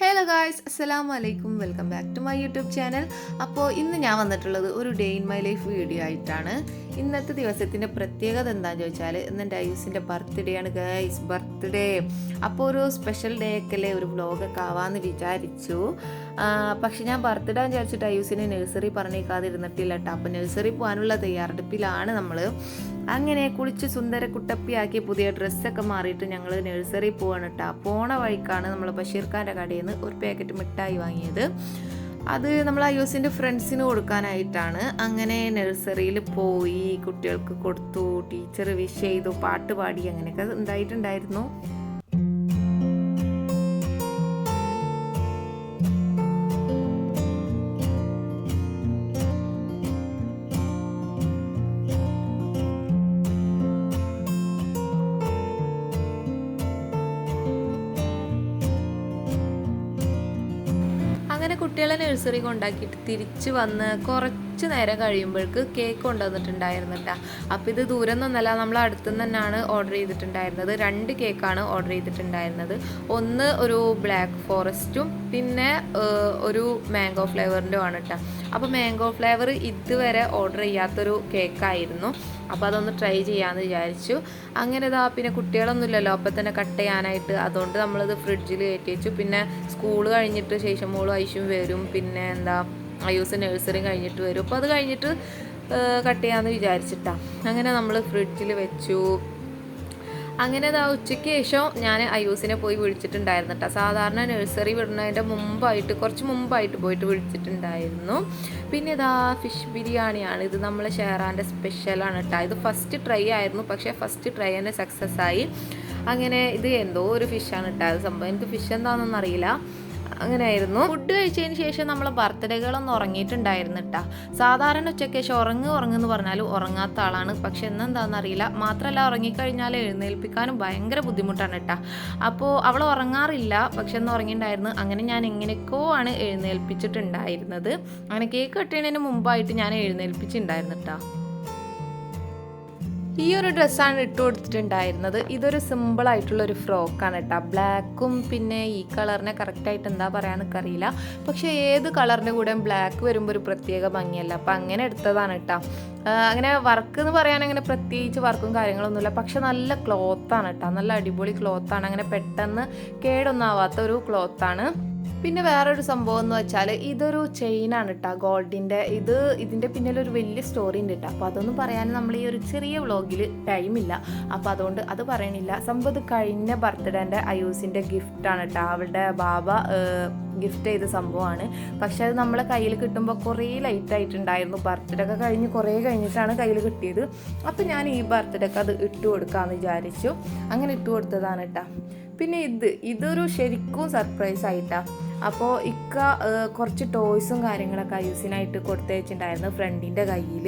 Hello guys അസ്സലാമു അലൈക്കും welcome back to my YouTube channel അപ്പോൾ ഇന്ന് ഞാൻ വന്നിട്ടുള്ളത് ഒരു day in my life video ആയിട്ടാണ്. ഇന്നത്തെ ദിവസത്തിന്റെ പ്രത്യേകത എന്താണെന്ന് ചോദിച്ചാൽ ഇന്ന് എന്റെ ഐസിന്റെ ബർത്ത്ഡേ ആണ് ഗൈസ് ബർത്ത്ഡേ അപ്പോൾ ഒരു സ്പെഷ്യൽ ഡേ ഒക്കെ അല്ലേ ഒരു വ്ലോഗൊക്കെ ആവാമെന്ന് വിചാരിച്ചു. പക്ഷെ ഞാൻ ബർത്ത്ഡേ എന്ന് വിചാരിച്ചിട്ട് ഐസിനെ നഴ്സറി പറഞ്ഞേക്കാതിരുന്നിട്ടില്ല കേട്ടോ അപ്പോൾ നഴ്സറി പോകാനുള്ള തയ്യാറെടുപ്പിലാണ് നമ്മൾ അങ്ങനെ കുളിച്ച് സുന്ദര കുട്ടപ്പിയാക്കി പുതിയ ഡ്രസ്സൊക്കെ മാറിയിട്ട് ഞങ്ങൾ നഴ്സറി പോവാണ് കേട്ടോ പോണ വഴിക്കാണ് നമ്മൾ ബഷീർഖാന്റെ കടയിൽ നിന്ന് ഒരു പാക്കറ്റ് മിഠായി വാങ്ങിയത്. അത് നമ്മൾ അയ്യോസിന്റെ ഫ്രണ്ട്സിന് കൊടുക്കാനായിട്ടാണ്. അങ്ങനെ നഴ്സറിയിൽ പോയി കുട്ടികൾക്ക് കൊടുത്തു ടീച്ചർ വിഷ് ചെയ്തു പാട്ട് പാടി അങ്ങനെയൊക്കെ ഉണ്ടായിട്ടുണ്ടായിരുന്നു. അങ്ങനെ കുട്ടികളെ നഴ്സറി കൊണ്ടാക്കിയിട്ട് തിരിച്ച് വന്ന് കുറച്ച് നേരം കഴിയുമ്പോഴേക്ക് കേക്ക് കൊണ്ടുവന്നിട്ടുണ്ടായിരുന്നു കേട്ടോ അപ്പോൾ ഇത് ദൂരം നിന്നല്ല നമ്മൾ അടുത്തുനിന്ന് തന്നെയാണ് ഓർഡർ ചെയ്തിട്ടുണ്ടായിരുന്നത്. രണ്ട് കേക്കാണ് ഓർഡർ ചെയ്തിട്ടുണ്ടായിരുന്നത്. ഒന്ന് ഒരു ബ്ലാക്ക് ഫോറസ്റ്റും പിന്നെ ഒരു മാംഗോ ഫ്ലേവറിന്റെ ആണ് കേട്ടോ അപ്പോൾ മാംഗോ ഫ്ലേവർ ഇതുവരെ ഓർഡർ ചെയ്യാത്തൊരു കേക്കായിരുന്നു അപ്പോൾ അതൊന്ന് ട്രൈ ചെയ്യാമെന്ന് വിചാരിച്ചു. അങ്ങനെ ഇതാ പിന്നെ കുട്ടികളൊന്നുമില്ലല്ലോ അപ്പം തന്നെ കട്ട് ചെയ്യാനായിട്ട്. അതുകൊണ്ട് നമ്മളിത് ഫ്രിഡ്ജിൽ കയറ്റി വെച്ചു. പിന്നെ സ്കൂൾ കഴിഞ്ഞിട്ട് ശേഷം മോളും ഐശും വരും. പിന്നെ എന്താ അയ്യൂസ് നഴ്സറി കഴിഞ്ഞിട്ട് വരും. അപ്പോൾ അത് കഴിഞ്ഞിട്ട് കട്ട് ചെയ്യാമെന്ന് വിചാരിച്ചിട്ടാ. അങ്ങനെ നമ്മൾ ഫ്രിഡ്ജിൽ വെച്ചു. അങ്ങനെ അതാ ഉച്ചയ്ക്ക് ശേഷം ഞാൻ അയ്യൂസിനെ പോയി വിളിച്ചിട്ടുണ്ടായിരുന്നു കേട്ടോ സാധാരണ നഴ്സറി വിടുന്നതിന്റെ മുമ്പായിട്ട് കുറച്ച് മുമ്പായിട്ട് പോയിട്ട് വിളിച്ചിട്ടുണ്ടായിരുന്നു. പിന്നെ ഇതാ ഫിഷ് ബിരിയാണിയാണ്. ഇത് നമ്മൾ ഷെയറാന്റെ സ്പെഷ്യലാണ് കേട്ടോ ഇത് ഫസ്റ്റ് ട്രൈ ആയിരുന്നു. പക്ഷേ ഫസ്റ്റ് ട്രൈ തന്നെ സക്സസ് ആയി. അങ്ങനെ ഇത് എന്തോ ഒരു ഫിഷാണ് കേട്ടോ അത് സംഭവം. എനിക്ക് ഫിഷ് എന്താണെന്നൊന്നും അറിയില്ല. അങ്ങനെയായിരുന്നു. ഫുഡ് കഴിച്ചതിന് ശേഷം നമ്മൾ ബർത്ത്ഡേകളൊന്നും ഉറങ്ങിയിട്ടുണ്ടായിരുന്നു കേട്ടാ സാധാരണ ഉച്ചയ്ക്ക് ശേഷം ഉറങ്ങ് ഉറങ്ങുന്ന പറഞ്ഞാൽ ഉറങ്ങാത്ത ആളാണ്. പക്ഷെ എന്നെന്താണെന്ന് അറിയില്ല. മാത്രമല്ല ഉറങ്ങിക്കഴിഞ്ഞാൽ എഴുന്നേൽപ്പിക്കാനും ഭയങ്കര ബുദ്ധിമുട്ടാണ് കേട്ടാ അപ്പോൾ അവൾ ഉറങ്ങാറില്ല. പക്ഷെ എന്ന് ഉറങ്ങിയിട്ടുണ്ടായിരുന്നു. അങ്ങനെ ഞാൻ എങ്ങനെയൊക്കെയോ ആണ് എഴുന്നേൽപ്പിച്ചിട്ടുണ്ടായിരുന്നത്. അങ്ങനെ കേക്ക് കെട്ടുന്നതിന് മുമ്പായിട്ട് ഞാൻ എഴുന്നേൽപ്പിച്ചിട്ടുണ്ടായിരുന്നു കേട്ടോ ഈ ഒരു ഡ്രസ്സാണ് ഇട്ട് കൊടുത്തിട്ടുണ്ടായിരുന്നത്. ഇതൊരു സിമ്പിൾ ആയിട്ടുള്ള ഒരു ഫ്രോക്കാണ് കേട്ടോ ബ്ലാക്കും പിന്നെ ഈ കളറിനെ കറക്റ്റായിട്ട് എന്താ പറയാന്ന് അറിയില്ല. പക്ഷേ ഏത് കളറിന്റെ കൂടെ ബ്ലാക്ക് വരുമ്പോൾ ഒരു പ്രത്യേക ഭംഗിയല്ല. അപ്പം അങ്ങനെ എടുത്തതാണ് കേട്ടോ അങ്ങനെ വർക്ക് എന്ന് പറയാൻ അങ്ങനെ പ്രത്യേകിച്ച് വർക്കും കാര്യങ്ങളൊന്നുമില്ല. പക്ഷെ നല്ല ക്ലോത്താണ് കേട്ടോ നല്ല അടിപൊളി ക്ലോത്താണ് അങ്ങനെ പെട്ടെന്ന് കേടൊന്നും ആവാത്ത ഒരു ക്ലോത്താണ് പിന്നെ വേറൊരു സംഭവം എന്ന് വെച്ചാൽ ഇതൊരു ചെയിനാണ് കേട്ടോ ഗോൾഡിന്റെ ഇത് ഇതിന്റെ പിന്നിലൊരു വലിയ സ്റ്റോറി ഉണ്ട് കേട്ടോ അപ്പോൾ അതൊന്നും പറയാൻ നമ്മൾ ഈ ഒരു ചെറിയ വ്ളോഗിൽ ടൈമില്ല അപ്പോൾ അതുകൊണ്ട് അത് പറയണില്ല. സംഭവം ഇത് കഴിഞ്ഞ ബർത്ത്ഡേന്റെ അയൂസിന്റെ ഗിഫ്റ്റാണ് കേട്ടോ അവളുടെ ബാബ ഗിഫ്റ്റ് ചെയ്ത സംഭവമാണ്. പക്ഷെ അത് നമ്മളെ കയ്യിൽ കിട്ടുമ്പോൾ കുറേ ലൈറ്റ് ആയിട്ടുണ്ടായിരുന്നു. ബർത്ത്ഡേ ഒക്കെ കഴിഞ്ഞ് കുറേ കഴിഞ്ഞിട്ടാണ് കയ്യിൽ കിട്ടിയത്. അപ്പോൾ ഞാൻ ഈ ബർത്ത്ഡേക്ക് അത് ഇട്ട് കൊടുക്കാമെന്ന് വിചാരിച്ചു. അങ്ങനെ ഇട്ട് കൊടുത്തതാണ് കേട്ടോ പിന്നെ ഇത് ഇതൊരു ശരിക്കും സർപ്രൈസ് ആയിട്ടാ. അപ്പോൾ ഇക്ക കുറച്ച് ടോയ്സും കാര്യങ്ങളൊക്കെ യൂസിനായിട്ട് കൊടുത്തയച്ചിട്ടുണ്ടായിരുന്നു ഫ്രണ്ടിന്റെ കയ്യിൽ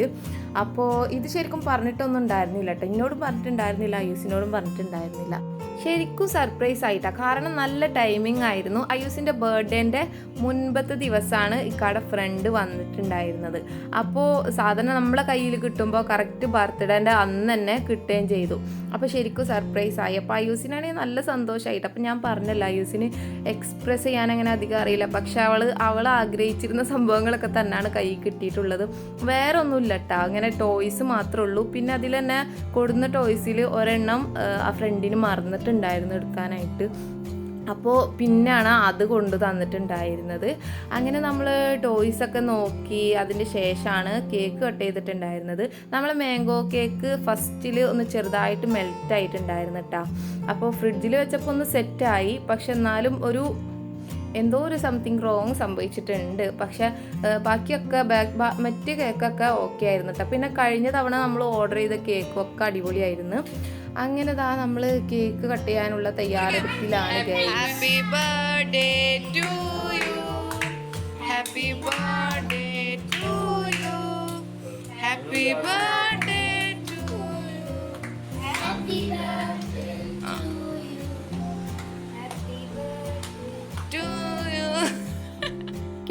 അപ്പോൾ ഇത് ശരിക്കും പറഞ്ഞിട്ടൊന്നും ഉണ്ടായിരുന്നില്ല കേട്ടോ എന്നോടും പറഞ്ഞിട്ടുണ്ടായിരുന്നില്ല യൂസിനോടും പറഞ്ഞിട്ടുണ്ടായിരുന്നില്ല. ശരിക്കും സർപ്രൈസ് ആയിട്ടാണ് കാരണം നല്ല ടൈമിംഗ് ആയിരുന്നു. അയൂസിന്റെ ബർത്ത്ഡേന്റെ മുൻപത്തെ ദിവസമാണ് ഇക്കാടെ ഫ്രണ്ട് വന്നിട്ടുണ്ടായിരുന്നത്. അപ്പോൾ സാധനം നമ്മളെ കയ്യിൽ കിട്ടുമ്പോൾ കറക്റ്റ് ബർത്ത്ഡേന്റെ അന്ന് തന്നെ കിട്ടുകയും ചെയ്തു. അപ്പോൾ ശരിക്കും സർപ്രൈസ് ആയി. അപ്പോൾ അയൂസിനാണെങ്കിൽ നല്ല സന്തോഷമായിട്ട് അപ്പോൾ ഞാൻ പറഞ്ഞല്ലോ അയൂസിന് എക്സ്പ്രസ് ചെയ്യാൻ അങ്ങനെ അധികം അറിയില്ല. പക്ഷെ അവൾ അവൾ ആഗ്രഹിച്ചിരുന്ന സംഭവങ്ങളൊക്കെ തന്നെയാണ് കയ്യിൽ കിട്ടിയിട്ടുള്ളത്. വേറെ ഒന്നുമില്ല കേട്ടോ അങ്ങനെ ടോയ്സ് മാത്രമേ ഉള്ളൂ. പിന്നെ അതിൽ തന്നെ കൊടുന്ന ടോയ്സിൽ ഒരെണ്ണം ആ, ഫ്രണ്ടിന് ഫ്രണ്ടിന് മറന്നിട്ടുണ്ടായിരുന്നു എടുക്കാനായിട്ട്. അപ്പോൾ പിന്നാണ് അത് കൊണ്ട് തന്നിട്ടുണ്ടായിരുന്നത്. അങ്ങനെ നമ്മൾ ടോയ്സ് ഒക്കെ നോക്കി അതിന് ശേഷമാണ് കേക്ക് കട്ട് ചെയ്തിട്ടുണ്ടായിരുന്നത്. നമ്മൾ മാംഗോ കേക്ക് ഫസ്റ്റിൽ ഒന്ന് ചെറുതായിട്ട് മെൽറ്റ് ആയിട്ടുണ്ടായിരുന്നു കേട്ടോ അപ്പോൾ ഫ്രിഡ്ജിൽ വെച്ചപ്പോൾ ഒന്ന് സെറ്റായി പക്ഷെ എന്നാലും ഒരു എന്തോ ഒരു സംതിങ് റോങ് സംഭവിച്ചിട്ടുണ്ട്. പക്ഷെ ബാക്കിയൊക്കെ മറ്റ് കേക്കൊക്കെ ഓക്കെ ആയിരുന്നു കേട്ടോ പിന്നെ കഴിഞ്ഞ തവണ നമ്മൾ ഓർഡർ ചെയ്ത കേക്കൊക്കെ അടിപൊളിയായിരുന്നു. അങ്ങനെ ദാ നമ്മൾ കേക്ക് കട്ട് ചെയ്യാനുള്ള തയ്യാറെടുപ്പിലാണ് happy birthday to you happy birthday to you happy Happy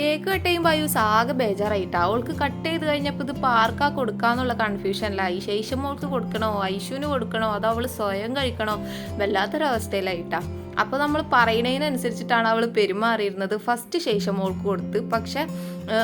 cake cut ചെയ്യുമ്പോൾ അയ്യൂസ് ആകെ ബേജാറായിട്ടാ. അവൾക്ക് കട്ട് ചെയ്ത് കഴിഞ്ഞപ്പോൾ ഇത് പാർക്കാ കൊടുക്കാന്നുള്ള കൺഫ്യൂഷനിലായി ശേഷം മോൾക്ക് കൊടുക്കണോ? ഐശുവിന് കൊടുക്കണോ? അതോ അവൾ സ്വയം കഴിക്കണോ? വല്ലാത്തൊരവസ്ഥയിലായിട്ടാ. അപ്പോൾ നമ്മൾ പറയുന്നതിനനുസരിച്ചിട്ടാണ് അവൾ പെരുമാറിയിരുന്നത്. ഫസ്റ്റ് ശേഷം മോൾക്ക് കൊടുത്ത്. പക്ഷേ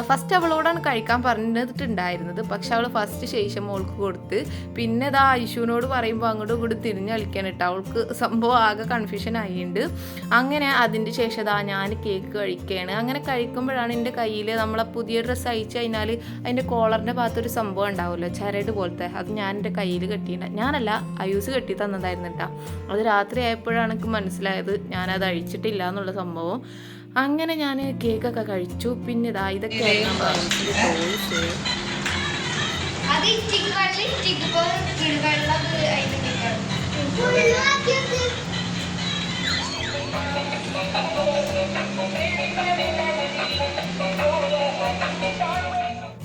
ഫസ്റ്റ് അവളോടാണ് കഴിക്കാൻ പറഞ്ഞിട്ടുണ്ടായിരുന്നത്. പക്ഷെ അവൾ ഫസ്റ്റ് ശേഷം മോൾക്ക് കൊടുത്ത്. പിന്നെ ഇതാ ഐശുവിനോട് പറയുമ്പോൾ അങ്ങോട്ടും ഇങ്ങോട്ടും തിരിഞ്ഞ് കളിക്കാൻ അവൾക്ക് സംഭവം ആകെ കൺഫ്യൂഷൻ ആയിട്ടുണ്ട് അങ്ങനെ അതിന്റെ ശേഷം ഇതാ ഞാൻ കേക്ക് കഴിക്കുകയാണ് അങ്ങനെ കഴിക്കുമ്പോഴാണ് എന്റെ കയ്യിൽ നമ്മളെ പുതിയ ഡ്രസ്സ് അയച്ചു കഴിഞ്ഞാൽ അതിന്റെ കോളറിന്റെ ഭാഗത്തൊരു സംഭവം ഉണ്ടാവുമല്ലോ. ചരട് പോലത്തെ. അത് ഞാൻ എന്റെ കയ്യിൽ കെട്ടിയിട്ട് ഞാനല്ല അയൂസ് കെട്ടി തന്നതായിരുന്നു കേട്ടോ. അത് രാത്രി ആയപ്പോഴാണ് എനിക്ക് മനസ്സിലായത് ഞാനത് അഴിച്ചിട്ടില്ല എന്നുള്ള സംഭവം. അങ്ങനെ ഞാൻ കേക്കൊക്കെ കഴിച്ചു. പിന്നെ ഇതാ ഇതൊക്കെയായിരുന്നു നമ്മുടെ ടോയ്സ്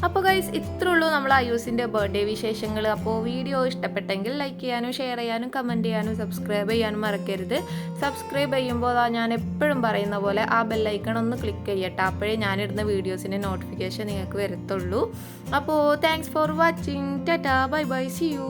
അപ്പോൾ ഗൈസ് ഇത്രേ ഉള്ളൂ നമ്മൾ അയൂസിന്റെ ബർത്ത്ഡേ വിശേഷങ്ങൾ അപ്പോൾ വീഡിയോ ഇഷ്ടപ്പെട്ടെങ്കിൽ ലൈക്ക് ചെയ്യാനും ഷെയർ ചെയ്യാനും കമന്റ് ചെയ്യാനും സബ്സ്ക്രൈബ് ചെയ്യാനും മറക്കരുത്. സബ്സ്ക്രൈബ് ചെയ്യുമ്പോൾ ഞാൻ എപ്പോഴും പറയുന്ന പോലെ ആ ബെല്ലൈക്കൺ ഒന്ന് ക്ലിക്ക് ചെയ്യട്ടെ. അപ്പോഴേ ഞാനിടുന്ന വീഡിയോസിന്റെ നോട്ടിഫിക്കേഷൻ നിങ്ങൾക്ക് വരത്തുള്ളൂ. അപ്പോൾ thanks for watching tata bye bye see you